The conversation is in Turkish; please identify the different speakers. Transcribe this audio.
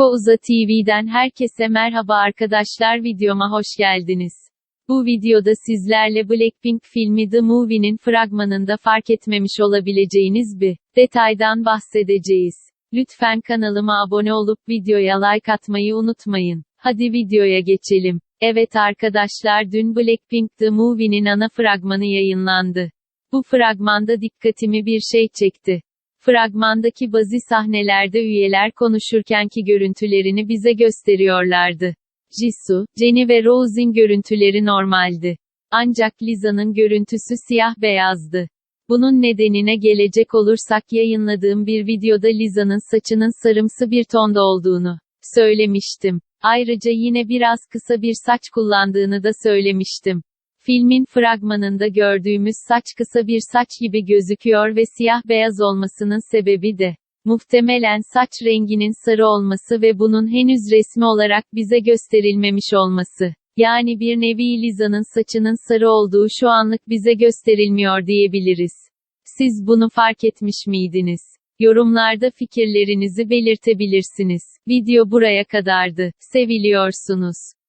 Speaker 1: Kouza TV'den herkese merhaba arkadaşlar videoma hoş geldiniz. Bu videoda sizlerle Blackpink filmi The Movie'nin fragmanında fark etmemiş olabileceğiniz bir detaydan bahsedeceğiz. Lütfen kanalıma abone olup videoya like atmayı unutmayın. Hadi videoya geçelim. Evet arkadaşlar dün Blackpink The Movie'nin ana fragmanı yayınlandı. Bu fragmanda dikkatimi bir şey çekti. Fragmandaki bazı sahnelerde üyeler konuşurkenki görüntülerini bize gösteriyorlardı. Jisoo, Jennie ve Rose'in görüntüleri normaldi. Ancak Liza'nın görüntüsü siyah beyazdı. Bunun nedenine gelecek olursak yayınladığım bir videoda Liza'nın saçının sarımsı bir tonda olduğunu söylemiştim. Ayrıca yine biraz kısa bir saç kullandığını da söylemiştim. Filmin fragmanında gördüğümüz saç kısa bir saç gibi gözüküyor ve siyah beyaz olmasının sebebi de muhtemelen saç renginin sarı olması ve bunun henüz resmi olarak bize gösterilmemiş olması. Yani bir nevi Liza'nın saçının sarı olduğu şu anlık bize gösterilmiyor diyebiliriz. Siz bunu fark etmiş miydiniz? Yorumlarda fikirlerinizi belirtebilirsiniz. Video buraya kadardı. Seviliyorsunuz.